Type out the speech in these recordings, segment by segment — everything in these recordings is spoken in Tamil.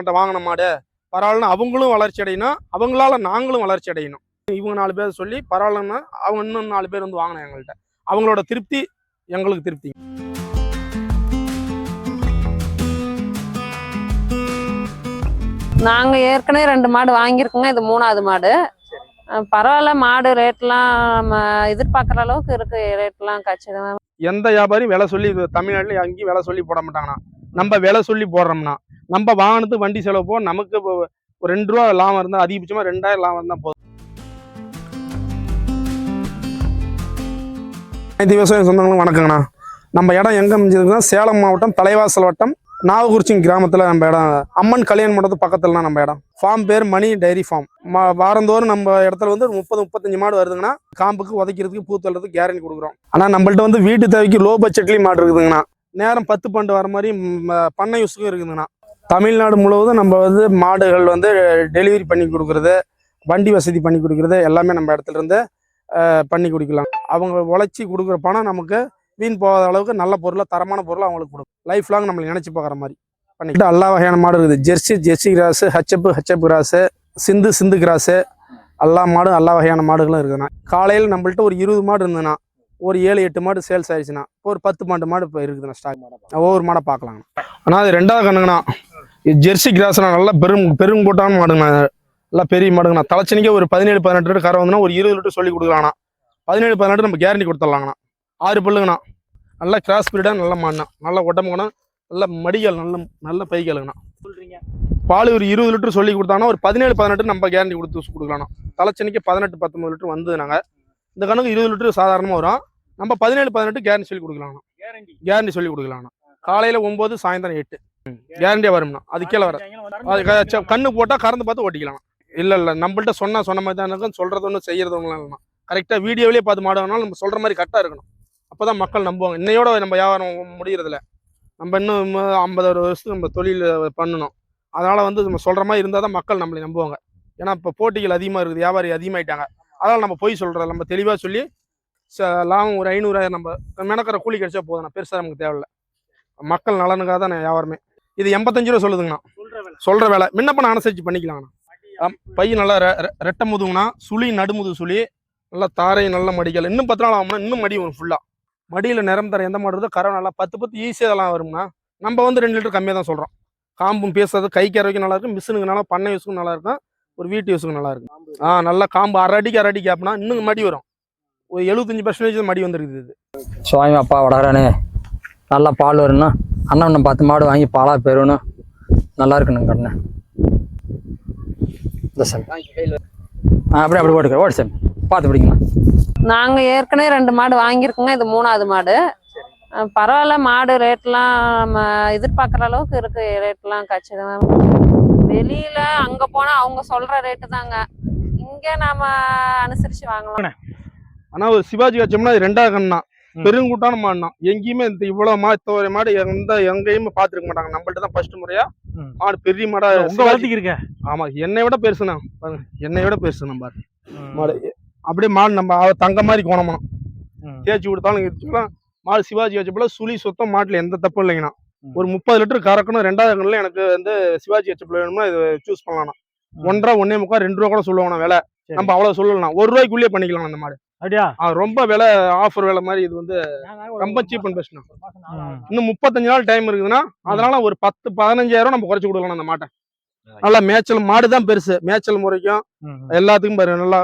கிட்ட வாங்கின மாடு பரவாயில்லன்னு அவங்களும் வளர்ச்சி அடையணும் அவங்களால நாங்களும் வளர்ச்சி அடையணும். இவங்க நாலு பேர் சொல்லி பரவாயில்லன்னா அவங்க இன்னும் நாலு பேர் வந்து வாங்கினேன் எங்கள்கிட்ட அவங்களோட திருப்தி எங்களுக்கு திருப்தி. நாங்க ஏற்கனவே ரெண்டு மாடு வாங்கியிருக்கோங்க இது மூணாவது மாடு. பரவாயில்ல மாடு ரேட்லாம் நம்ம எதிர்பார்க்குற அளவுக்கு இருக்கு ரேட்லாம் கச்சிதமா எந்த வியாபாரியும் விலை சொல்லி தமிழ்நாட்டில் அங்கேயும் விலை சொல்லி போட மாட்டாங்கண்ணா. நம்ம விலை சொல்லி போடுறோம்னா நம்ம வாகனத்துக்கு வண்டி செலவு போ நமக்கு இப்போ ஒரு ரெண்டு ரூபா லாபம் இருந்தால் அதிகபட்சமாக ரெண்டாயிரம் லாபம் இருந்தால் போதும். அனைத்து விவசாய சொந்தங்களும் வணக்கங்கண்ணா. நம்ம இடம் எங்கே அமைஞ்சதுன்னா சேலம் மாவட்டம் தலைவாசல் வட்டம் நாகக்குறிச்சி கிராமத்தில் நம்ம இடம். அம்மன் கல்யாண மண்டபத்து பக்கத்துலனா நம்ம இடம். ஃபார்ம் பேர் மணி டைரி ஃபார்ம் வாரந்தோறும் நம்ம இடத்துல வந்து ஒரு முப்பது முப்பத்தஞ்சு மாடு வருதுங்கன்னா காம்புக்கு உதைக்கிறதுக்கு பூ தள்ளுறதுக்கு கேரண்டி கொடுக்குறோம். ஆனால் நம்மள்ட்ட வந்து வீட்டு தேவைக்கு லோ பட்ஜெட்லேயும் மாடு இருக்குதுங்கண்ணா. நேரம் பத்து பண்டு வர மாதிரி பண்ணை யூஸுக்கும் இருக்குதுங்கண்ணா. தமிழ்நாடு முழுவதும் நம்ம வந்து மாடுகள் வந்து டெலிவரி பண்ணி கொடுக்குறது வண்டி வசதி பண்ணி கொடுக்குறது எல்லாமே நம்ம இடத்துல இருந்து பண்ணி கொடுக்கலாம். அவங்க உழைச்சி கொடுக்குற பணம் நமக்கு வீண் போகாத அளவுக்கு நல்ல பொருளாக தரமான பொருளை அவங்களுக்கு கொடுக்கும். லைஃப் லாங் நம்மளை நினச்சி பார்க்குற மாதிரி பண்ணிக்கிட்டு எல்லா வகையான மாடு இருக்குது. Jersey jersey cross H F H F cross Sindhu Sindhu cross எல்லா மாடும் எல்லா வகையான மாடுகளும் இருக்குதுண்ணா. காலையில் நம்மள்ட்ட ஒரு இருபது மாடு இருந்ததுண்ணா ஒரு ஏழு எட்டு மாடு சேல்ஸ் ஆயிடுச்சுன்னா ஒரு பத்து மாட்டு மாடு இப்போ இருக்குதுண்ணா ஸ்டாக் ஒவ்வொரு மாடை பார்க்கலாங்கண்ணா. ஆனால் அது ரெண்டாவது கண்ணுங்கண்ணா. ஜெர்சி கிராஸ்னா நல்லா பெரும் பெரும் கூட்டான மாடுங்கண்ணா. நல்லா பெரிய மாடுங்கண்ணா. தலைச்சனிக்கே ஒரு பதினேழு பதினெட்டு லிட்டர் கரை வந்துன்னா ஒரு இருபது லிட்டர் சொல்லி கொடுக்கலாங்கண்ணா பதினேழு பதினெட்டு நம்ம கேரண்டி கொடுத்துடலாங்கண்ணா ஆறு பல்லுங்கண்ணா. நல்லா கிராஸ் பீரியடாக நல்ல மாடுண்ணா. நல்ல உடம்புங்கண்ணா நல்ல மடிகள் நல்ல நல்ல பைகளுங்கண்ணா. சொல்றீங்க. பால் ஒரு இருபது லிட்டர் சொல்லி கொடுத்தாங்கன்னா ஒரு பதினேழு பதினெட்டு நம்ம கேரண்டி கொடுத்து கொடுக்கலாம் தலைச்சனிக்கு பதினெட்டு பத்தொம்பது லிட்டர் வந்தது நாங்கள் இந்த கணக்கு இருபது லிட்டர் சாதாரணமாக வரும். நம்ம பதினேழு பதினெட்டு கேரண்டி சொல்லி கொடுக்கலாம்ண்ணா. கேரண்டி கேரண்டி சொல்லி கொடுக்கலாம்ண்ணா. காலையில் ஒம்பது சாயந்தரம் எட்டு. கேரண்டியாக வரும்ண்ணா. அது கீழே வர அது கண்ணு போட்டால் கறந்து பார்த்து ஓட்டிக்கலாம். இல்லை இல்லை நம்மள்ட்ட சொன்னா சொன்ன மாதிரி தான் இருக்கும் சொல்கிறது ஒன்றும் செய்கிறது ஒன்றும் கரெக்டாக வீடியோவிலே பார்த்து மாடு வேணாலும் நம்ம சொல்கிற மாதிரி கரெக்டாக இருக்கணும். அப்போ தான் மக்கள் நம்புவாங்க. இன்னையோட நம்ம வியாபாரம் முடியறதில்ல. நம்ம இன்னும் ஐம்பது அறுபது வருஷத்துக்கு நம்ம தொழில் பண்ணணும். அதனால் வந்து நம்ம சொல்கிற மாதிரி இருந்தால் தான் மக்கள் நம்மளை நம்புவாங்க. ஏன்னா இப்போ போட்டிகள் அதிகமாக இருக்குது. வியாபாரி அதிகமாயிட்டாங்க. அதனால் நம்ம போய் சொல்கிறோம் நம்ம தெளிவாக சொல்லி ச லாபம் ஒரு ஐநூறாயிரம் நம்ம மெனக்கிற கூலி கிடைச்சா போதும் பெருசாக நமக்கு தேவையில்ல. மக்கள் நலனுக்காக தான் வியாபாரமே. இது எண்பத்தஞ்சு ரூபா சொல்லுதுங்கண்ணா. சொல்ற வேலை. சொல்கிற வேலை. முன்னப்ப அனுசரித்து பண்ணிக்கலாங்கண்ணா. ஆம், பை நல்லா ரெட்டை முதுகுனா சுழி நடுமுது சுழி. நல்லா தாரை நல்ல மடிகள். இன்னும் பத்து நாள் ஆகும்னா இன்னும் மடி வரும் ஃபுல்லாக மடியில் நிறம் தர எந்த மாடு இருக்கோ கரை நல்லா பத்து பத்து ஈஸியாக இதெல்லாம் வரும்னா நம்ம வந்து ரெண்டு லிட்டர் கம்மியாக தான் சொல்கிறோம் காம்பும் பேசுறது கை கறவைக்கும் நல்லா இருக்கும். மிஷினுக்கு நல்லா பண்ணை யூஸுக்கும் நல்லா இருக்கும். ஒரு வீட்டு யூஸுக்கும் நல்லா இருக்கும். ஆ நல்லா காம்பு அரை அடிக்கு அரை அடிக்கு அப்படின்னா இன்னும் மடி வரும். ஒரு எழுபத்தஞ்சு பர்சன்டேஜ் மடி வந்துருக்குது இது. சுவாமி அப்பா வடகரானே நல்லா பால் வரணும். அண்ணன் பத்து மாடு வாங்கி பாலாக பெறணும். நல்லா இருக்கணும் கண்ணு அப்படியே அப்படி ஓடுக்க ஓடு சாமி. பார்த்து பிடிங்கண்ணா நாங்க ஏற்கனவே ரெண்டு மாடு வாங்கியிருக்கோங்க இது மூணாவது மாடு. பரவாயில்ல மாடு ரேட்லாம் நம்ம எதிர்பார்க்குற அளவுக்கு இருக்கு ரேட்லாம் கச்சிதமா வெளியில அங்க போனா அவங்க சொல்ற ரேட்டு தாங்க. இங்க நாம அனுசரிச்சு வாங்கலாம். ஆனால் ஒரு சிவாஜி வச்சோம்னா இது ரெண்டாவது கண்ணா. பெருங்கூட்டான மாடுனா எங்கேயுமே இந்த இவ்வளவு மா தோற மாடு எந்த எங்கேயுமே பார்த்துருக்க மாட்டாங்க. நம்மள்ட்ட தான் ஃபர்ஸ்ட் முறையா. மாடு பெரிய மாடா உங்க வளர்த்திக்கு இருக்க ஆமா என்னை விட பாருங்க என்னை விட பெருசு நம்ம மாடு அப்படியே மாடு நம்ம அவ தங்க மாதிரி கோணமணும் தேய்ச்சி கொடுத்தாலும் இருக்கலாம் மாடு சிவாஜி வச்ச போல சுழி சுத்தம் மாட்டுல எந்த தப்பும் இல்லைங்கண்ணா. ஒரு முப்பது லிட்டர் கறக்கணும் ரெண்டாவது கண்ணில் எனக்கு வந்து சிவாஜி வச்ச பிள்ளை வேணும்னா இது சூஸ் பண்ணலாம். ஒன்றரை ஒன்னே முக்கால் ரெண்டு ரூபா கூட சொல்லுவாங்க விலை. நம்ம அவ்வளவு சொல்லலாம் ஒரு ரூபாய்க்குள்ளேயே பண்ணிக்கலாம் அந்த மாடு. அப்படியா? ஆ, ரொம்ப விலை ஆஃபர் விலை மாதிரி இது வந்து ரொம்ப சீப் அண்ட் பெஸ்ட்ண்ணா இன்னும் முப்பத்தஞ்சு நாள் டைம் இருக்குதுன்னா அதனால ஒரு பத்து பதினஞ்சாயிரம் நம்ம குறைச்சு கொடுக்கலாம் அந்த மாட்டை. நல்லா மேய்ச்சல் மாடு தான் பெருசு. மேய்ச்சல் முறைக்கும் எல்லாத்துக்கும் பாரு நல்லா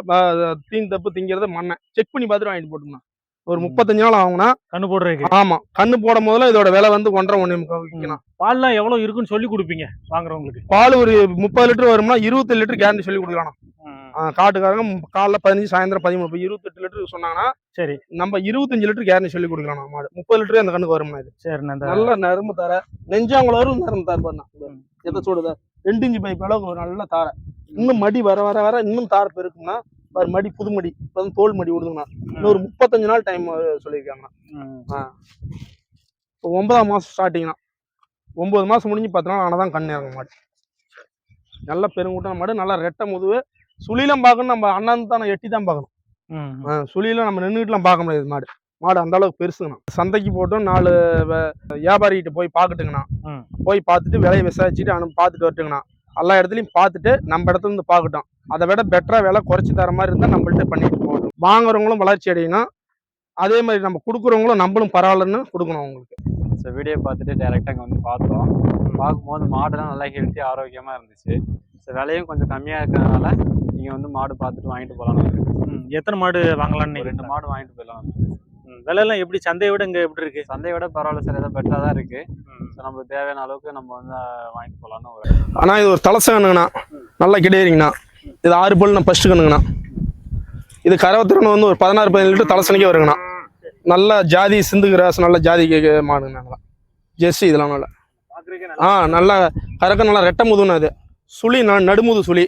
தீன் தப்பு திங்கிறது மண்ணை. செக் பண்ணி பார்த்துட்டு வாங்கிட்டு போட்டோம்னா ஒரு. முப்பத்தஞ்சு நாள் ஆகும்னா கண்ணு போடுறதுக்கு. ஆமா கண்ணு போடும் போதுல இதோட விலை வந்து ஒன்றரை ஒண்ணு பால்லாம் எவ்வளவு இருக்குன்னு சொல்லி கொடுப்பீங்க வாங்குறவங்களுக்கு? பால் ஒரு முப்பது லிட்டர் வரும்னா இருபத்தெட்டு லிட்டர் கேரண்டி சொல்லி கொடுக்கலாம். காட்டுக்காரங்க காலைல பதினஞ்சு சாயந்தரம் பதிமூணு இருபத்தெட்டு லிட்டர் சொன்னாங்கன்னா சரி. நம்ம இருபத்தஞ்சு லிட்டர் கேரண்டி சொல்லி கொடுக்கலாம் மாடு. முப்பது லிட்டர் அந்த கண்ணுக்கு வரும்னா இது. சரி நல்ல நரம்பு தர. நெஞ்சாங்குளம் வரும் நரம்பு தார் பண்ணா எதை சொல்லுத ரெண்டு இன்ச்சு பைப் அளவுக்கு ஒரு நல்ல தாரை. இன்னும் மடி வர வர வர இன்னும் தார் பெருக்கும்னா பாரு மடி புது மடி. இப்போ தோல் மடி விடுதுங்கண்ணா இன்னும் ஒரு முப்பத்தஞ்சு நாள் டைம் சொல்லியிருக்காங்கண்ணா. இப்போ ஒன்பதாம் மாசம் ஸ்டார்டிங்னா ஒன்பது மாசம் முடிஞ்சு பத்து நாள் ஆனதான் கண் இறங்க மாடு. நல்ல பெருங்கூட்டம் மாடு நல்லா ரெட்டை முதுவு சுழிலம் பார்க்கணும் நம்ம அண்ணன் தான் எட்டி தான் பார்க்கணும். சுழியில நம்ம நின்றுட்டுலாம் பார்க்க முடியாது மாடு. மாடு அந்த அளவுக்கு பெருசுங்கண்ணா சந்தைக்கு போட்டும் நாலு வியாபாரிகிட்ட போய் பார்க்கட்டுங்கண்ணா. போய் பார்த்துட்டு விலையை விசாரிச்சுட்டு அனு பார்த்துட்டு வரட்டுங்கண்ணா. எல்லா இடத்துலையும் பார்த்துட்டு நம்ம இடத்துல இருந்து பார்க்கட்டும். அதை விட பெட்டராக விலை குறைச்சி தர மாதிரி இருந்தால் நம்மள்ட்ட பண்ணிட்டு போகட்டும். வாங்குறவங்களும் வளர்ச்சி அடையணும். அதே மாதிரி நம்ம கொடுக்குறவங்களும் நம்மளும் பரவாயில்லன்னு கொடுக்கணும் அவங்களுக்கு. ஸோ வீடியோ பார்த்துட்டு டேரெக்டாக அங்கே வந்து பார்த்தோம். பார்க்கும்போது மாடுலாம் நல்லா ஹெல்த்தி ஆரோக்கியமாக இருந்துச்சு. ஸோ விலையும் கொஞ்சம் கம்மியாக இருக்கிறதுனால நீங்கள் வந்து மாடு பார்த்துட்டு வாங்கிட்டு போகலாம் ம், எத்தனை மாடு வாங்கலாம்னு ரெண்டு மாடு வாங்கிட்டு போயிடலாம். விலையெல்லாம் எப்படி? சந்தையை விட இங்க எப்படி இருக்கு? சந்தையை விட பரவாயில்ல சார் ஏதோ பெட்டராக தான் இருக்குது. ஸோ நம்மளுக்கு தேவையான அளவுக்கு நம்ம வந்து வாங்கிட்டு போகலான்னு ஒரு ஆனால் இது ஒரு தலசை கண்ணுங்கண்ணா நல்லா கிடையாதுங்கண்ணா இது ஆறு பல் நான் ஃபஸ்ட்டு கண்ணுங்கண்ணா. இது கரவத்திறன் வந்து ஒரு பதினாறு பதினேழு லிட்டர் தலசனிக்கே வருங்கண்ணா. நல்ல ஜாதி சிந்து கிராஸ் நல்ல ஜாதி கே- மாடுங்கண்ணா நல்லா ஜெர்சி இதெல்லாம் நல்லா. ஆ நல்லா கறக்க நல்லா ரெட்டை முதுன்னு அது சுழி ந நடுமுது சுழி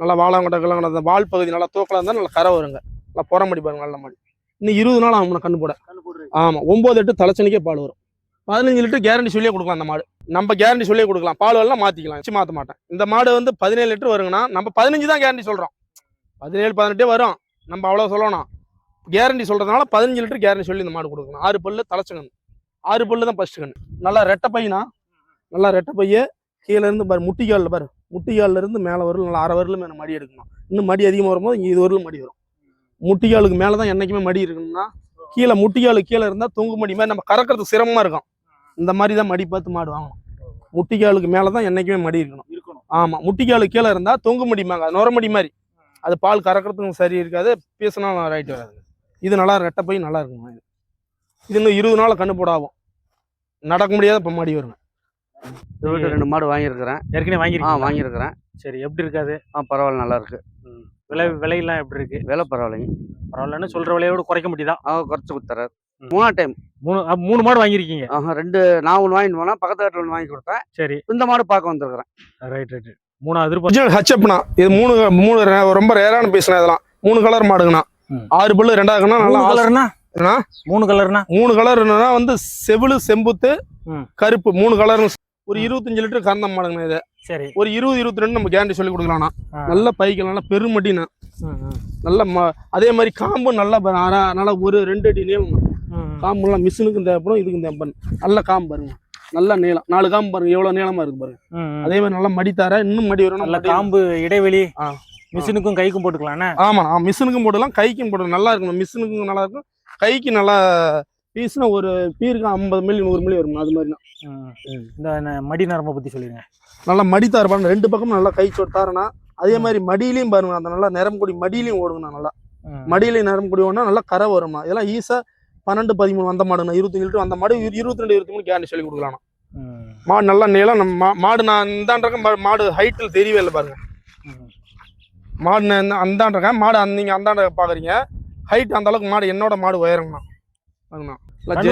நல்லா வாழாங்கொட்டை கிழங்கு அந்த வால் பகுதி நல்லா தூக்கலாக இருந்தால் நல்லா கரை வருங்க. நல்லா புறமடி பாருங்க நல்ல மாடி இன்னும் இருபது நாள் ஆகும் கண்ணு போட. ஆமாம் ஒம்பது எட்டு தலைச்சனிக்கே பால் வரும். பதினஞ்சு லிட்டர் கேரண்டி சொல்லியே கொடுக்கலாம் அந்த மாடு. நம்ம கேரண்டி சொல்லியே கொடுக்கலாம். பால் எல்லாம் மாற்றிக்கலாம் வச்சு மாற்ற மாட்டேன். இந்த மாடு வந்து பதினேழு லிட்டர் வருங்கன்னா நம்ம பதினஞ்சு தான் கேரண்டி சொல்கிறோம் பதினேழு பதினெட்டே வரும். நம்ம அவ்வளோ சொல்லணும். கேரண்டி சொல்கிறதுனால பதினஞ்சு லிட்டர் கேரண்டி சொல்லி இந்த மாடு கொடுக்கணும். ஆறு பல்லு தலைச்சங்கன்னு ஆறு பல்லு தான் ஃபஸ்ட்டு கண்ணு. நல்லா ரெட்டை பையனா? நல்லா ரெட்டை பைய. கீழே இருந்து பாரு முட்டிக்காலில் பாரு. முட்டிக்கால்ல இருந்து மேலே வரலும் நல்லா அரை வரலும் மேலே மடி எடுக்கணும் இன்னும் மடி அதிகமாக வரும்போது இங்கே இது வரலும் மடி வரும். முட்டிக்காலுக்கு மேலே தான் என்றைக்குமே மடி இருக்கணும்னா கீழே முட்டிக்காலுக்கு கீழே இருந்தால் தொங்கு மடி மாதிரி நம்ம கறக்கிறதுக்கு சிரமமாக இருக்கும். இந்த மாதிரி தான் மடி பார்த்து மாடு வாங்கணும். முட்டிக்காலுக்கு மேலே தான் என்றைக்குமே மடி இருக்கணும். இருக்கணும். ஆமாம் முட்டிக்காலுக்கு கீழே இருந்தால் தொங்கு மடிமாங்க அது நுரமடி மாதிரி. அது பால் கறக்கிறதுக்கும் சரி இருக்காது பேசினாலும் ரைட் வராது. இது நல்லா ரெட்டை போய் நல்லா இருக்குங்க இது இது இன்னும் இருபது நாள் கண்ணு போடாகும். நடக்க முடியாத இப்போ மடி வருங்க இவர்கிட்ட ரெண்டு மாடு வாங்கியிருக்கிறேன். ஏற்கனவே ஆ வாங்கிருக்கீங்க வாங்கியிருக்கிறேன். சரி எப்படி இருக்காது ஆ பரவாயில்ல நல்லா இருக்கு. விலை விலையெல்லாம் எப்படி இருக்கு? விலை பரவாயில்லைங்க. பரவாயில்லன்னு சொல்ற விலையோட குறைக்க முடியுதா? ஆ குறைச்சி கொடுத்துறாரு. மூணா டைம். மூணு மூணு மாடு வாங்கியிருக்கீங்க? ஆஹா ரெண்டு நான் ஒன்று வாங்கிட்டு போனேன் பக்கத்து வீட்டில் ஒன்று வாங்கி கொடுத்தேன். சரி. இந்த மாடு பார்க்க வந்திருக்கிறேன். ரைட் ரைட் மூணாவது ரூபாய் ஒரிஜினல் ஹச்அப்னா இது மூணு மூணு ரே- ரொம்ப ரேரான பீஸ்னா இதெல்லாம். மூணு கலர் மாடுங்கண்ணா. ஆறு பல்லு ரெண்டாவது கண்ணா நல்லா கலர்னா? மூணு கலர்னா மூணு கலர் என்னன்னா வந்து செவிழு செம்புத்து. கருப்பு மூணு கலர் ஒரு இருபத்தஞ்சு லிட்டர் கறந்த மாடுங்கண்ணா இது. சரி. ஒரு இருபது இருபத்தி ரெண்டு நம்ம கேரண்டி சொல்லி கொடுக்கலாம்ண்ணா. நல்ல பைக்கு நல்ல ம், நல்ல அதே மாதிரி காம்பு நல்லா நல்லா ஒரு ரெண்டு அடி நீளம். காம்புலாம் மிஷினுக்கும் தேவைப்படும் இதுக்கும் தேவைப்படும் நல்ல காம்பு பாருங்க. நல்ல நீளம். நாலு காம்பு பாருங்க. எவ்வளவு நீளமா இருக்கு பாருங்க. அதே மாதிரி நல்லா மடி தர இன்னும் மடி வரும் நல்ல காம்பு இடைவெளி. மிஷினுக்கும் கைக்கும் போட்டுக்கலாம்ண்ணே? ஆமாண்ணா. ஆ, மிஷினுக்கும் போடலாம் கைக்கும் போடலாம் நல்லா இருக்கும் மிஷினுக்கும் நல்லா இருக்கும். கைக்கு நல்லா பீஸ்னா ஒரு பீருக்கு ஐம்பது மில்லி நூறு மில்லி வரும் அது மாதிரி. இந்த மடி நரம்பை பத்தி சொல்லிருங்க நல்லா மடி தார பாருங்க ரெண்டு பக்கமும் நல்லா கை சொட்டாருனா அதே மாதிரி மடியிலையும் பாருங்க அந்த நல்லா நரம்புடி மடியிலையும் ஓடுங்கண்ணா நல்லா. மடியிலையும் நரம்புடி ஓடுனா நல்லா கரை வரும்ண்ணா. இதெல்லாம் ஈஸா பன்னெண்டு பதிமூணு வந்த மாடுண்ணா. இருபத்தஞ்சு லிட்டர் அந்த மாடு இரு- இருபத்தி ரெண்டு இருபத்தி மூணு கேரண்டி சொல்லி கொடுக்கலாம். மாடு நல்லா நீளம் நம்ம மா- மாடு நான் இந்தாண்ட மாடு ஹைட்டில் தெரியவே இல்லை பாருங்க. மாடு நான் அந்தாண்ட மாடு அந்த நீங்கள் அந்தாண்ட பார்க்குறீங்க ஹைட் அந்த அளவுக்கு மாடு என்னோட மாடு உயரங்கண்ணா. நல்லா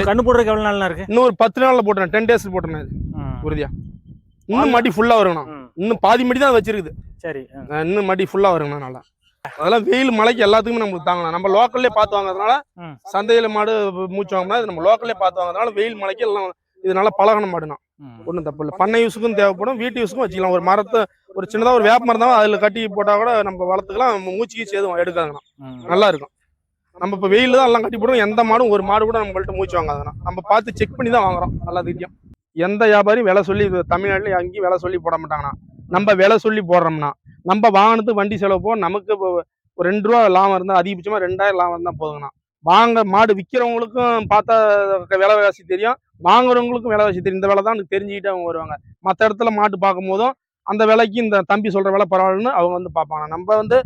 கண்ணு போடுறதுக்கு எவ்வளவு நாள்னா இருக்கு? இன்னும் ஒரு பத்து நாளில் போட்டுறேன். டென் டேஸ் போட்டுறேன் இது. உறுதியா. இன்னும் மடி ஃபுல்லாக வருங்கண்ணா. இன்னும் பாதி மடி தான் வச்சிருக்குது. சரி இன்னும் மடி ஃபுல்லாக வருங்கண்ணா நல்லா. அதெல்லாம் வெயில் மழைக்கு எல்லாத்துக்குமே நம்மளுக்கு தாங்கலாம். நம்ம லோக்கல்லே பார்த்து வாங்குறதுனால. சந்தையில் மாடு மூச்சு வாங்கினா இது நம்ம லோக்கல்லே பார்த்து வாங்குறதுனால வெயில் மழைக்கு எல்லாம் இது நல்லா பழகின மாடுனா. ஒன்றும் தப்பு இல்லை. பண்ணை யூஸுக்கும் தேவைப்படும். வீட்டு யூஸுக்கும் வச்சுக்கலாம். ஒரு மரத்தை ஒரு சின்னதாக ஒரு வேப்ப மரம் தான் அதில் கட்டி போட்டால் கூட நம்ம வளர்த்துக்கலாம். நம்ம மூச்சுக்கு சேதும் எடுக்காதுங்கண்ணா. ம். நல்லா இருக்கும். நம்ம இப்போ வெயில் தான் எல்லாம் கட்டி போடுவோம். எந்த மாடும் ஒரு மாடு கூட நம்மள்ட்ட மூச்சு வாங்காதுண்ணா நம்ம பார்த்து செக் பண்ணி தான் வாங்குறோம். நல்லா தெரியும். எந்த வியாபாரியும் விலை சொல்லி தமிழ்நாட்டில் அங்கேயும் விலை சொல்லி போட மாட்டாங்கண்ணா. நம்ம விலை சொல்லி போடுறோம்னா நம்ம வாகனத்துக்கு வண்டி செலவு போக நமக்கு இப்போ ஒரு ரெண்டு ரூபா லாபம் இருந்தால் அதிகபட்சமாக ரெண்டாயிரம் லாபம் இருந்தால் போதுங்கண்ணா. வாங்க மாடு விற்கிறவங்களுக்கும் பார்த்தா விலைவாசி தெரியும். வாங்குறவங்களுக்கும் விலைவாசி தெரியும். இந்த விலை தான் எனக்கு தெரிஞ்சுக்கிட்டு அவங்க வருவாங்க. மற்ற இடத்துல மாட்டு பார்க்கும் போதும் அந்த விலைக்கு இந்த தம்பி சொல்கிற விலை பரவாயில்லன்னு அவங்க வந்து பார்ப்பாங்க நம்ம வந்து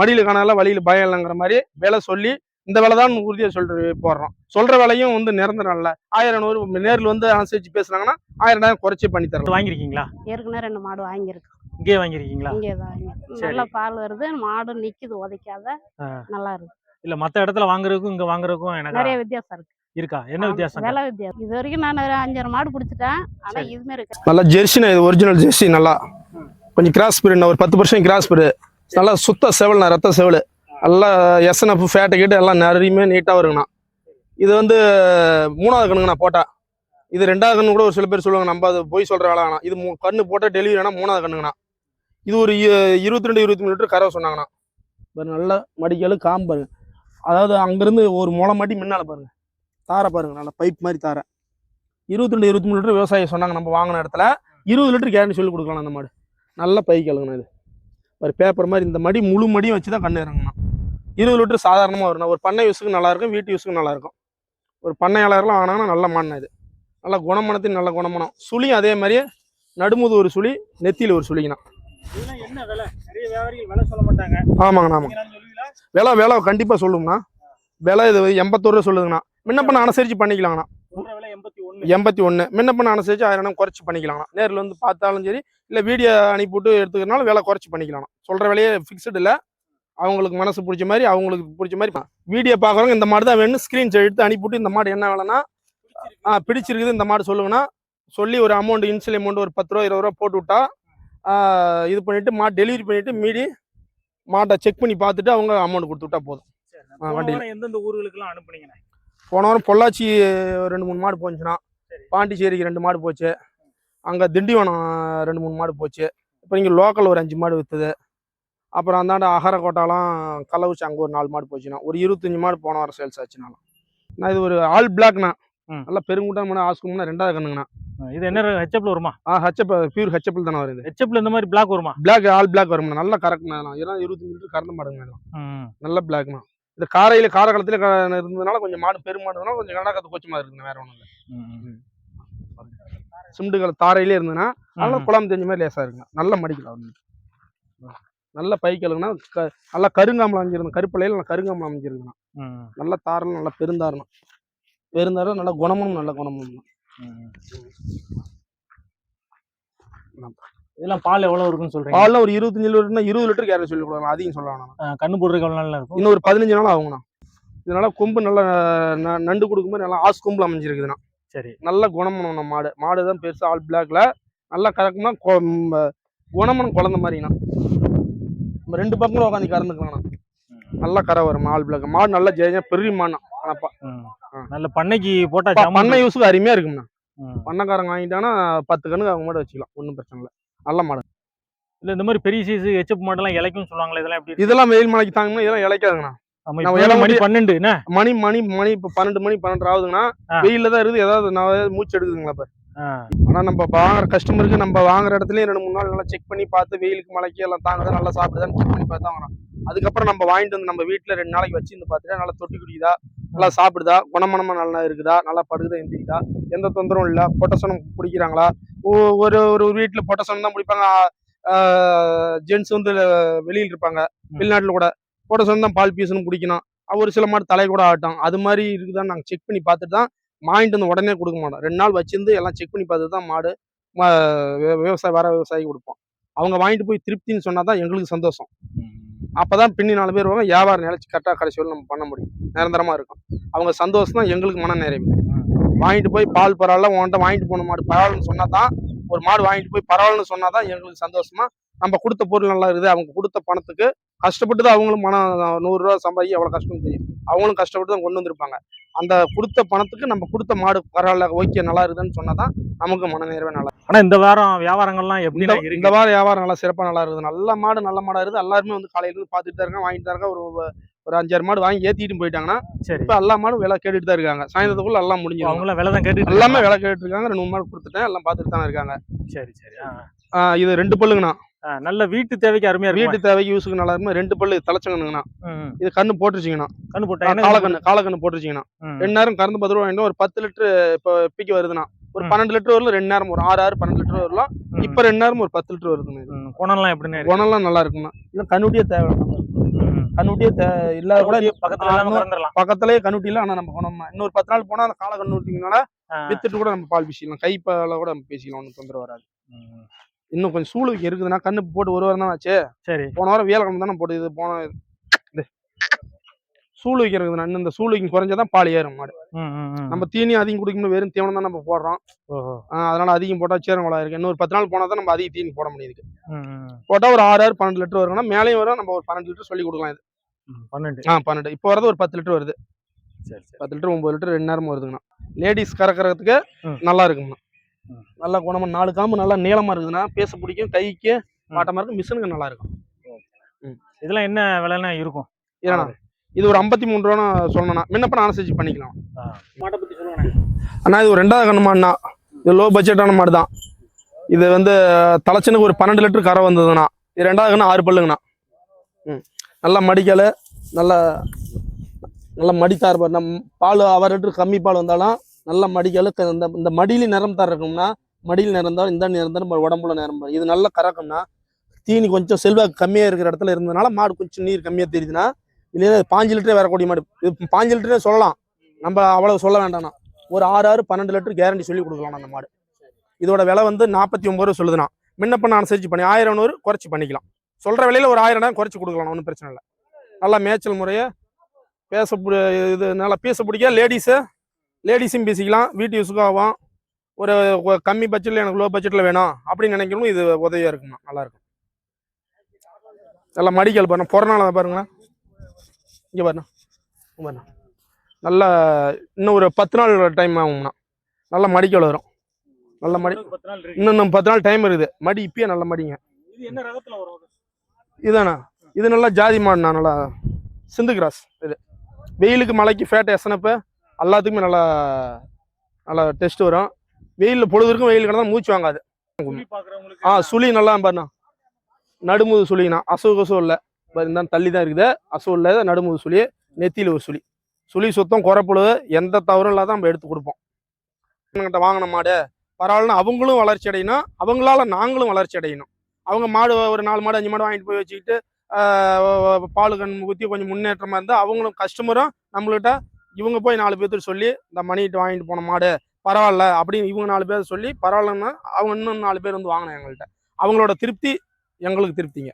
மடியில் காணலாம் வழியில் பயம் இல்லைங்கிற மாதிரி விலை சொல்லி இந்த விலை தான் உறுதியாக சொல்லிட்டு போடுறோம். சொல்கிற விலையும் வந்து நிரந்தரம் இல்லை ஆயிரம் நூறு நேரில் வந்து அனுசரித்து பேசுனாங்கன்னா ஆயிரம் ரெண்டாயிரம் குறைச்சி பண்ணி தரலாம். வாங்கிருக்கீங்களா ஏற்கனவே ரெண்டு மாடு வாங்கியிருக்கு இங்கே வாங்கிருக்கீங்களா இங்கே தான். நல்ல பால் வருது மாடு நிக்குது உதைக்காத. நல்லா இருக்கு. இல்ல மத்த இடத்துல வாங்குறதுக்கும் இங்க வாங்குறதுக்கும் எனக்கு நிறைய வித்தியாசம் இருக்கு. இருக்கா? என்ன வித்தியாசம் விலை வித்தியாசம். இது வரைக்கும் நான் ஒரு அஞ்சாறு மாடு பிடிச்சிட்டேன். ஆனா. இதுமே இருக்கு நல்லா ஜெர்சினா இது ஒரிஜினல் ஜெர்சி நல்லா. கொஞ்சம் கிராஸ் பீரியட் ஒரு பத்து பர்சன்ட் கிராஸ் பீரியட் நல்லா சுத்த செவல்ண்ணா ரத்த செவல். நல்லா எஸ்என்எஃப் ஃபேட்டை கேட்டு எல்லாம் நிறையுமே நீட்டாக வருங்கண்ணா இது வந்து மூணாவது கண்ணுங்கண்ணா போட்டா. இது ரெண்டாவது கண்ணு கூட ஒரு சில பேர் சொல்லுவாங்க நம்ம அது போய் சொல்கிற வேலை இது மூ- கண்ணு போட்டால் டெலிவரி ஆனால் மூணாவது கண்ணுங்கண்ணா. இது ஒரு இருபத்தி ரெண்டு இருபத்தி மூணு லிட்டர் கறவை சொன்னாங்கண்ணா. பாருங்க நல்லா மடிக்கலு காம்பு பாருங்க. அதாவது அங்கேருந்து ஒரு முளை மாட்டி முன்னால் பாருங்க. தாரை பாருங்க நல்லா பைப் மாதிரி தாரை. இருபத்தி ரெண்டு இருபத்தி மூணு லிட்டர் விவசாயம் சொன்னாங்க நம்ம வாங்கின இடத்துல. இருபது லிட்டர் கேரண்டி சொல்லி கொடுக்கலாம் அந்த மாடு. நல்ல பை கழுங்கண்ணா இது. ஒரு பேப்பர் மாதிரி இந்த மடி முழு மடியும் வச்சு தான் கண்ணு இறங்கணும் இருபது லிட்டர் சாதாரணமாக வரும் ஒரு பண்ணை யூஸுக்கு நல்லா இருக்கும் வீட்டு யூஸுக்கு நல்லா இருக்கும் ஒரு பண்ணையாளர்லாம் வாங்கினாங்கன்னா நல்ல மாடுனா இது. நல்ல குணமனத்தின் நல்ல குணமனம். சுழியும் அதே மாதிரியே நடுமுது ஒரு சுழி நெத்தியில் ஒரு சுழிங்கண்ணா. என்ன விலை? நிறைய வியாபாரிகள் விலை சொல்ல மாட்டாங்க. ஆமாங்கண்ணா ஆமாங்க. விலை விலை கண்டிப்பாக சொல்லுங்கண்ணா. விலை இது எண்பத்தோரு ரூபா சொல்லுதுங்கண்ணா. முன்ன பண்ண அனுசரித்து பண்ணிக்கலாங்கண்ணா. எண்பத்தி ஒன்று முன்ன பண்ண அனுசரித்து ஆயிரம் குறைச்சி பண்ணிக்கலாங்கண்ணா. நேரில் வந்து பார்த்தாலும் சரி இல்லை வீடியோ அனுப்பிவிட்டு எடுத்துக்கிறனால விலை குறைச்சி பண்ணிக்கலாம்ண்ணா சொல்கிற விலையே ஃபிக்ஸ்டு இல்லை. அவங்களுக்கு மனசு பிடிச்ச மாதிரி அவங்களுக்கு பிடிச்ச மாதிரி வீடியோ பார்க்குறவங்க இந்த மாடு தான் வேணும் ஸ்க்ரீன் எடுத்து அனுப்பிவிட்டு இந்த மாடு என்ன விலைன்னா ஆ பிடிச்சிருக்குது இந்த மாடு சொல்லுங்கண்ணா சொல்லி ஒரு அமௌண்ட் இன்சியல் அமௌண்ட் ஒரு பத்து ரூபா இருபது ரூபா போட்டு விட்டா இது பண்ணிட்டு மாடு டெலிவரி பண்ணிட்டு மீதி மாட்டை செக் பண்ணி பார்த்துட்டு அவங்க அமௌண்ட் கொடுத்து விட்டா போதும். வாரம் எந்தெந்த ஊர்களுக்கு எல்லாம் அனுப்புனீங்க போன வாரம் பொள்ளாச்சி ஒரு ரெண்டு மூணு மாடு போச்சுன்னா சரி. பாண்டிச்சேரிக்கு ரெண்டு மாடு போச்சு. அங்கே திண்டிவனம் ரெண்டு மூணு மாடு போச்சு. இப்போ இங்கே லோக்கல் ஒரு அஞ்சு மாடு விற்றுது அப்புறம் அந்தாண்ட அகரக்கோட்டாலாம் கள்ளக்குறிச்சி அங்கே ஒரு நாலு மாடு போச்சுண்ணா ஒரு இருபத்தஞ்சி மாடு போன வாரம் சேல்ஸ் ஆச்சுனாலும். நான் இது ஒரு ஆல் பிளாக்ண்ணா. நல்லா பெருங்கூட்டமான ஆஸ்கும்னா ரெண்டாவது கண்ணுங்கண்ணா. இது என்ன ஹெச்எப்ல வருமா? ஆ ஹெச்எப் பியூர் ஹெச்எப்பில் தானே வருது ஹெச்எப்ல இந்த மாதிரி பிளாக் வருமா? பிளாக் ஆல் பிளாக் வரும்ண்ணா. நல்லா கரெக்ட்ண்ணா ஏன்னா இருபத்தஞ்சு லிட்டர் கறந்த மாடுங்க இதெல்லாம். ம். நல்ல பிளாக்ண்ணா இந்த காரையில காரக்காலத்துல இருந்ததுனால கொஞ்சம் மாடு பெருமாடுனால கொஞ்சம் கடக்காத்து கொச்சு மாதிரி இருக்குங்க வேற ஒன்றும் இல்லை. சிம்டுகள் தாரையிலே இருந்ததுன்னா நல்லா. குழம்பு தெரிஞ்ச மாதிரி லேசா இருக்குங்க நல்ல மடிக்கலாம் நல்ல பைக்கலுங்கன்னா க நல்லா கருங்காமலம் அமைஞ்சிருந்தோம் கருப்பலையில் நல்லா கருங்காமலம் அமைஞ்சிருக்குண்ணா ம். நல்ல தாரம் நல்ல பெருந்தாரணம். பெருந்தாரம் நல்ல குணமும் நல்ல குணமும். இதெல்லாம் பால் எவ்வளவு இருக்குன்னு சொல்றீங்க? பால்லாம் ஒரு இருபத்தஞ்சு லிட்டர்னா இருபது லிட்டர் கேரட் சொல்லி கொடுக்கலாம். அதிகம் சொல்ல வேணாம் ஆ, கண்ணு போடுறதுக்கு எவ்வளவு நாள் இருக்கும்? இன்னும் ஒரு பதினஞ்சு நாள் ஆகுங்கண்ணா. இதனால கொம்பு நல்லா நண்டு கொடுக்கும்போது நல்லா ஆஸ் கொம்புல அமைஞ்சிருக்குதுண்ணா. சரி. நல்ல குணமனம் மாடு மாடு. தான் பெருசு ஆல் பிளாக்ல நல்லா கறக்கும்னா குணமனம் குழந்த மாதிரிண்ணா. நம்ம ரெண்டு பக்கம் உட்காந்து கறந்துக்கலாம்ண்ணா நல்லா கரை வரும் ஆல் பிளாக் மாடு நல்லா ஜெயிச்சா பெரிய மாடுண்ணா ஆனாப்பா ம். ஆ. நல்ல பண்ணைக்கு போட்டா பண்ணை யூஸுக்கு அருமையா இருக்கும்ண்ணா. பண்ணக்காரங்க வாங்கிட்டாங்கன்னா பத்து கண்ணுக்கு அவங்க மாடு வச்சுக்கலாம் ஒன்றும் பிரச்சனை இல்லை நல்ல மாடு இல்ல இந்த மாதிரி பெரிய சைஸ் ஹெச்எப் மாடெல்லாம் இலைக்கும் சொல்லுவாங்களே இதெல்லாம் எப்படி? இதெல்லாம் வெயில் மலைக்கு தாங்கன்னா இதெல்லாம் இழைக்காதுங்கண்ணா ஆமா நம்ம இப்போ இலை மணி பன்னெண்டு மணி மணி மணி இப்போ பன்னெண்டு மணி பன்னெண்டு ஆகுதுங்கன்னா ஆ. வெயில்ல தான் இருக்குது ஏதாவது மூச்சு எடுக்குதுங்களா பாரு ஆ. ஆனா நம்ம வாங்குற கஸ்டமருக்கு நம்ம வாங்குற இடத்துலயே ரெண்டு மூணு நாள் நல்லா செக் பண்ணி பார்த்து வெயிலுக்கு மழைக்கு எல்லாம் தாங்குதா நல்லா சாப்பிடுதான்னு செக் பண்ணி பார்த்து வாங்கணும் அதுக்கப்புறம் நம்ம வாங்கிட்டு வந்து நம்ம வீட்டுல ரெண்டு நாளைக்கு வச்சிருந்து பார்த்துட்டு நல்லா தொட்டி குடிக்குதா? நல்லா சாப்பிடுதா? குணமனமா நல்லா இருக்குதா? நல்லா படுகுதா? எந்திரிக்குதா? எந்த தொந்தரவும் இல்லை. பொட்டசனம் குடிக்கிறாங்களா? ஒ- ஒரு ஒரு வீட்டுல பொட்டசனம் தான் குடிப்பாங்க. ஜென்ஸ் வந்து வெளியில் இருப்பாங்க. வெளிநாட்டுல கூட. பொட்டசனம் தான் பால் பீசணும் குடிக்கணும். ஒரு சில மாடு தலை கூட ஆட்டும். அது மாதிரி இருக்குதான்னு நாங்கள் செக் பண்ணி பார்த்துட்டு தான் வாங்கிட்டு வந்து உடனே கொடுக்க மாட்டோம். ரெண்டு நாள் வச்சிருந்து எல்லாம் செக் பண்ணி பார்த்துட்டு தான் மாடு விவசாய வர விவசாயி கொடுப்போம். அவங்க வாங்கிட்டு போய் திருப்தின்னு சொன்னா தான் எங்களுக்கு சந்தோஷம். அப்பதான் பின்னி நாலு பேர் வருவாங்க. வியாபாரம் நிலைச்சு கரெக்டாக கடைசி வரையும் நம்ம பண்ண முடியும். நிரந்தரமா இருக்கும். அவங்க சந்தோஷம் தான் எங்களுக்கு மன நிறைவு. வாங்கிட்டு போய் பால் பரவாயில்ல உன்கிட்ட வாங்கிட்டு போன மாடு பரவாயில்லன்னு சொன்னா தான் ஒரு மாடு வாங்கிட்டு போய் பரவாயில்லன்னு சொன்னா தான் எங்களுக்கு சந்தோஷமா நம்ம கொடுத்த பொருள் நல்லா இருக்குது. அவங்க கொடுத்த பணத்துக்கு கஷ்டப்பட்டு தான் அவங்களும் பணம் நூறுரூவா சம்பாதிக்க எவ்வளோ கஷ்டம் தெரியும். அவங்களும் கஷ்டப்பட்டு தான் கொண்டு வந்திருப்பாங்க. அந்த கொடுத்த பணத்துக்கு நம்ம கொடுத்த மாடு பரவாயில்ல ஓகே நல்லா இருக்குதுன்னு சொன்னா தான் நமக்கு மன நிறைவே நல்லா ஆனா இந்த வாரம் வியாபாரங்கள்லாம் எப்படி இந்த வாரம் வியாபாரம் நல்லா சிறப்பாக நல்லா இருக்குது. நல்ல மாடு நல்ல மாடா இருக்குது. எல்லாருமே வந்து காலையில இருந்து பார்த்துட்டு தான் இருக்காங்க. வாங்கிட்டு தான் இருக்காங்க. ஒரு ஒரு அஞ்சாறு மாடு வாங்கி ஏத்திட்டு போயிட்டாங்கன்னா சரி. இப்போ எல்லா மாடும் விலை கேட்டுட்டு தான் இருக்காங்க. சாயந்தரத்துக்குள்ள எல்லாம் முடிஞ்சிடும். அவங்களாம் விலை தான் கேட்டு எல்லாமே விலை கேட்டுட்டு இருக்காங்க. ரெண்டு மூணு மாடு கொடுத்துட்டேன். எல்லாம் பார்த்துட்டு தானே இருக்காங்க. சரி சரி. இது ரெண்டு பல்லுங்கண்ணா. நல்ல வீட்டு தேவைக்கு அருமையா இருக்கு வீட்டு தேவைக்கு யூஸுக்கு நல்லா இருக்கும்? ரெண்டு பல்லு தலைச்சங்கண்ணா இது கண்ணு போட்டுருச்சிங்கண்ணா. கண்ணு போட்டா காலக்கண்ணு காலக்கண்ணு போட்டுருச்சிங்கண்ணா. ரெண்டு நேரம் கறந்து பத்து ரூபா ஒரு பத்து லிட்டரு இப்போ பிக்கு வருதுண்ணா. ஒரு. பன்னெண்டு லிட்டர் வரல ரெண்டு நேரம் ஒரு ஆறு ஆறு பன்னெண்டு லிட்டர் வரலாம். இப்போ ரெண்டு நேரம் ஒரு பத்து லிட்டர் வருதுண்ணா குணம்லாம் இருக்கு? குணம்லாம் நல்லா இருக்குண்ணா இது கண்ணுட்டியே தேவை. கண்ணுட்டியே இல்லாத கூட பக்கத்துல கறந்துடலாம். பக்கத்துலயே கண்ணுட்டி இல்லை ஆனால் நம்ம குணம் இன்னொரு பத்து நாள் போனால் அந்த கால கண்ணுட்டிங்கனால. வித்துட்டு கூட நம்ம பால் பேசிக்கலாம் கைப்பால கூட நம்ம பேசிக்கலாம் ஒன்றும் தொந்தரவு வராது. இன்னும் கொஞ்சம் சூளுக்கு இருக்குதுன்னா கண்ணு போட்டு ஒரு வாரம் தான் ஆச்சு? சரி. போன வாரம் வியாழக்கிழமை தானே போட்டு இது போன சூழ் வைக்கிறதுனா இன்னும் இந்த சூழ் வைக்கும் குறைஞ்சதான் பால் ஏறும் மாடு. நம்ம தீனி அதிகம் குடிக்கணும் வெறும் தீவனம் தான் நம்ம போடுறோம். அதனால அதிகம் போட்டால் சேரங்குளா இருக்கு. இன்னொரு பத்து நாள் போனால் தான் நம்ம அதிக தீனி போட முடியுது. போட்டால் ஒரு ஆறு ஆறு பன்னெண்டு லிட்டர் வரும்னா மேலேயும் வரும் நம்ம ஒரு பன்னெண்டு லிட்டர் சொல்லி கொடுக்கலாம் இது. பன்னெண்டு. ஆ பன்னெண்டு. இப்போ வரது ஒரு பத்து லிட்டர் வருது. பத்து லிட்டர் ஒன்பது லிட்டர் ரெண்டு நேரம் வருதுங்கண்ணா. லேடிஸ் கறக்கிறதுக்கு. நல்லா இருக்குங்கண்ணா. நல்லா குணமா நாலு காம்பு நல்லா நீளமா இருக்குதுன்னா பேச பிடிக்கும் கைக்கு ம். மாட்டமா இருக்கும் மிஷினுக்கு நல்லா இருக்கும் இதெல்லாம் என்ன விலைன்னா இருக்கும்? ஏன்னா இது ஒரு ஐம்பத்தி மூணு ரூபான்னு சொல்லணும்ண்ணா முன்னப்ப அனுசரிச்சு பண்ணிக்கலாம். மாட்டை பத்தி சொல்லுவாங்க அண்ணா இது ஒரு ரெண்டாவது கண்ணு மாடுண்ணா. இது லோ பட்ஜெட்டான மாடு தான். இது வந்து தலைச்சனுக்கு ஒரு பன்னெண்டு லிட்டர் கரை வந்ததுண்ணா. இது ரெண்டாவது கண்ணு ஆறு பல்லுங்கண்ணா. ம். நல்ல மடிக்கல் நல்ல நல்ல மடித்தார் பாரு. நம் பால் அவர் லிட்டர் கம்மி பால் வந்தாலும் நல்ல மடிகளுக்கு இந்த இந்த மடியில் நிறம் தர இருக்கும்னா மடியில் நிறந்தாலும் இந்த நிறம் தான் உடம்புல நிறம் இது நல்ல கறக்கும்னா தீனி கொஞ்சம் செல்வாக்கு கம்மியாக இருக்கிற இடத்துல இருந்ததுனால மாடு கொஞ்சம் நீர் கம்மியாக தெரியுதுன்னா இல்லைன்னா பாஞ்சு லிட்டரே வரக்கூடிய மாடு. இது பாஞ்சு லிட்டரே சொல்லலாம். நம்ம அவ்வளவு சொல்ல வேண்டாம்ண்ணா ஒரு ஆறு ஆறு பன்னெண்டு லிட்டர் கேரண்டி சொல்லி கொடுக்கலாம் அந்த மாடு. இதோட விலை வந்து நாற்பத்தி ஒம்பது ரூபா சொல்லுதுண்ணா. முன்னப்ப நான் அனுசரிச்சு பண்ணி ஆயிரம் நூறு குறைச்சி பண்ணிக்கலாம். சொல்கிற விலையில் ஒரு ஆயிரம் நேரம் குறைச்சி கொடுக்கலாம் ஒன்றும் பிரச்சனை இல்லை. நல்லா மேய்ச்சல் முறையை பேச பு- இது நல்லா பேச பிடிக்க லேடிஸு லேடிஸும் பேசிக்கலாம். வீட்டு யூஸுக்கும் ஆகும் ஒரு கம்மி பட்ஜெட்டில் எனக்கு லோ பட்ஜெட்டில் வேணும் அப்படின்னு நினைக்கணும் இது உதவியாக இருக்கும்ண்ணா நல்லா இருக்கும். நல்லா மடிக்கல் பாருங்க. பிறநாள பாருங்களேன். இங்கே பாருண்ணா. இங்க பாருண்ணா. நல்ல இன்னும் ஒரு பத்து நாள் டைம் ஆகும்ண்ணா. நல்ல மடிக்கல் வரும். நல்ல மடி இன்னும் பத்து நாள் டைம் இருக்குது. மடி இப்பயே நல்ல மடிங்க. இது என்ன ரகத்துல வரும் அது? இதாண்ணா. இது நல்லா ஜாதி மாடுண்ணா. நல்லா சிந்து கிராஸ் இது. வெயிலுக்கு மழைக்கு ஃபேட் எசனப்பு எல்லாத்துக்குமே நல்லா நல்லா டெஸ்ட் வரும். வெயிலில் பொழுதுக்கும் வெயில் கிடந்தா மூச்சு வாங்காது. ஆ சுழி நல்லா பாருண்ணா. நடுமுது சுழிங்கண்ணா அசு கசு இல்லை. தள்ளி தான் இருக்குது. அசு இல்லை நடுமுது சுழி நெத்தியில் ஒரு சுழி. சுழி சுத்தம் குறைப்புழுது எந்த தவறும் இல்லாத நம்ம எடுத்து கொடுப்போம். கிட்ட வாங்கின மாடு. பரவாயில்லன்னா அவங்களும் வளர்ச்சி அடையணும். அவங்களால நாங்களும் வளர்ச்சி அடையணும். அவங்க மாடு ஒரு நாலு மாடு அஞ்சு மாடு வாங்கிட்டு போய் வச்சுக்கிட்டு பால் கண் ஊற்றி கொஞ்சம் முன்னேற்றமாக இருந்தால் அவங்களும் கஸ்டமரும் நம்மள்கிட்ட இவங்க போய் நாலு பேர்த்துட்டு சொல்லி இந்த மணிட்டு வாங்கிட்டு போன மாடு பரவாயில்ல அப்படின்னு இவங்க நாலு பேர் சொல்லி பரவாயில்லன்னா அவங்க இன்னும் நாலு பேர் வந்து வாங்கினேன் எங்கள்கிட்ட. அவங்களோட திருப்தி எங்களுக்கு திருப்திங்க.